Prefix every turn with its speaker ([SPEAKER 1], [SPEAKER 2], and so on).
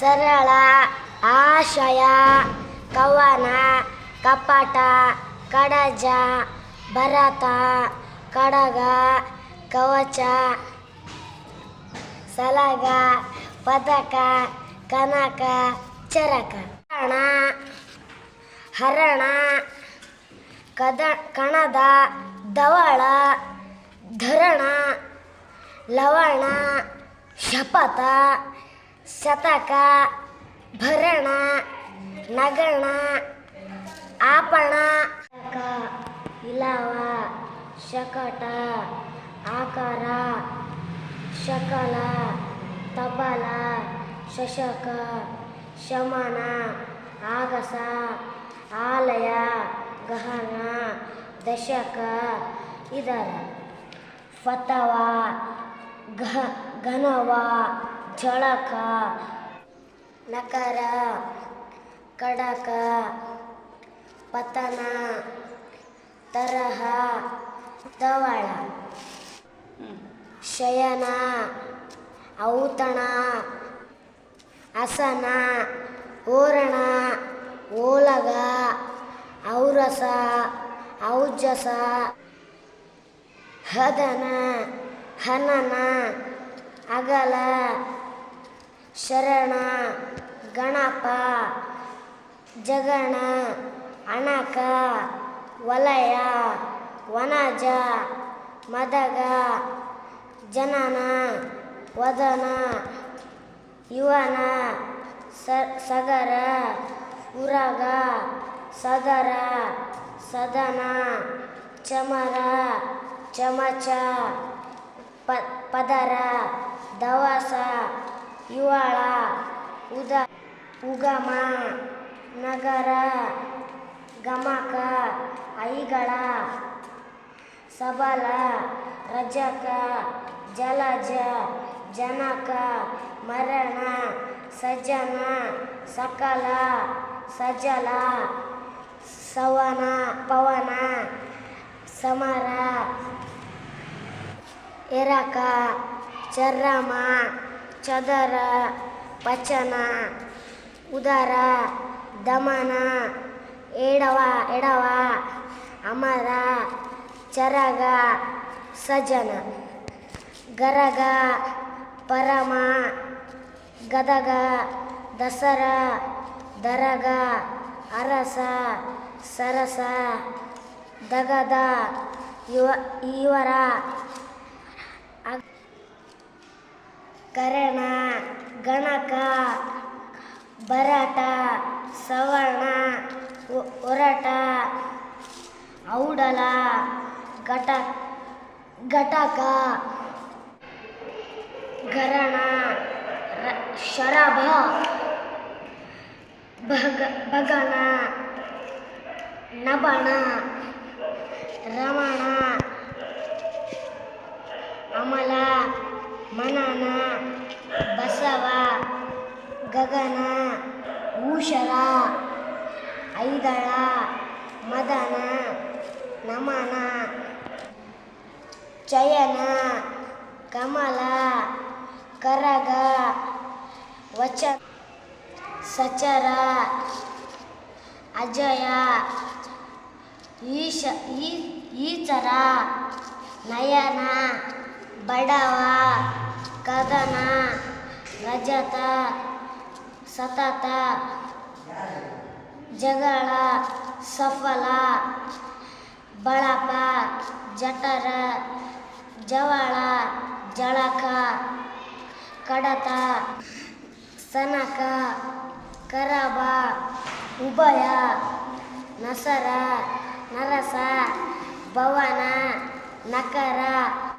[SPEAKER 1] ಸರಳ, ಆಶಯ, ಕವನ, ಕಪಟ, ಕಡಜ, ಭರತ, ಕಡಗ, ಕವಚ, ಸಲಗ, ಪದಕ, ಕನಕ, ಚರಕ. ಹರಣ ಹರಣ, ಕದ, ಕಣದ, ದವಳ, ಧರಣ, ಲವಣ, ಶಪಥ ಶತಕ, ಭರಣ, ನಗಣ, ಆಪಣ ಇಲವ, ಶಕಟ, ಆಕಾರ, ಶಕಲ, ತಬಲ, ಶಶಕ, ಶಮನ, ಆಗಸ, ಆಲಯ, ಗಹನ, ದಶಕ, ಇದರ, ಫತವ ಘ ಘನವ ಝಳಕ ನಕರ, ಕಡಕ, ಪತನ, ತರಹ, ದವಳ, ಶಯನ, ಔತಣ ಅಸನ ಓರಣ ಓಲಗ, ಔರಸ, ಔಜಸ, ಹದನ, ಹನನ, ಅಗಲ ಶರಣ, ಗಣಪ, ಜಗಣ ಅಣಕ ವಲಯ, ವನಜ, ಮದಗ, ಜನನ, ವದನ, ಯುವನ ಸಗರ, ಉರಗ, ಸದರ, ಸದನ, ಚಮರ, ಚಮಚ ಪದರ, ದವಸ ಯುವಳ ಉದ ಉಗಮ ನಗರ ಗಮಕ ಐಗಳ ಸಬಲ ರಜಕ ಜಲಜ ಜನಕ ಮರಣ ಸಜ್ಜನ ಸಕಲ ಸಜಲ ಸವನ ಪವನ ಸಮರ ಎರಕ ಚರ್ರಮ ಚದರ, ಪಚನ, ಉದರ, ದಮನ, ಎಡವ ಎಡವ, ಅಮರ, ಚರಗ, ಸಜನ. ಗರಗ, ಪರಮ, ಗದಗ, ದಸರ, ದರಗ, ಅರಸ, ಸರಸ, ದಗದ, ಯುವ ಇವರ ಕರಣ, ಗಣಕ ಬರಾಟ ಸವರ್ಣ ಒರಟ, ಔಡಲ, ಘಟ, ಘಟಕ ಗರಣ ಶರಭ, ಭಗ, ಭಗಣ ನಬಣ ರಮಣ, ಅಮಲ, ಮನನ ಗಗನ ಊಷರ ಐದಳ, ಮದನ, ನಮನ, ಚಯನ, ಕಮಲ, ಕರಗ ವಚ ಸಚರ, ಅಜಯ, ಈಶ, ಈ, ಈಚರ, ನಯನ, ಬಡವ ಕದನ ರಜತ ಸತತ. ಜಗಳ, ಸಫಲ, ಬಳಪ, ಜಠರ, ಜವಳ, ಜಳಕ, ಕಡತ, ಸನಕ, ಕರಬ, ಉಭಯ, ನಸರ, ನರಸ, ಭವನ, ನಕರ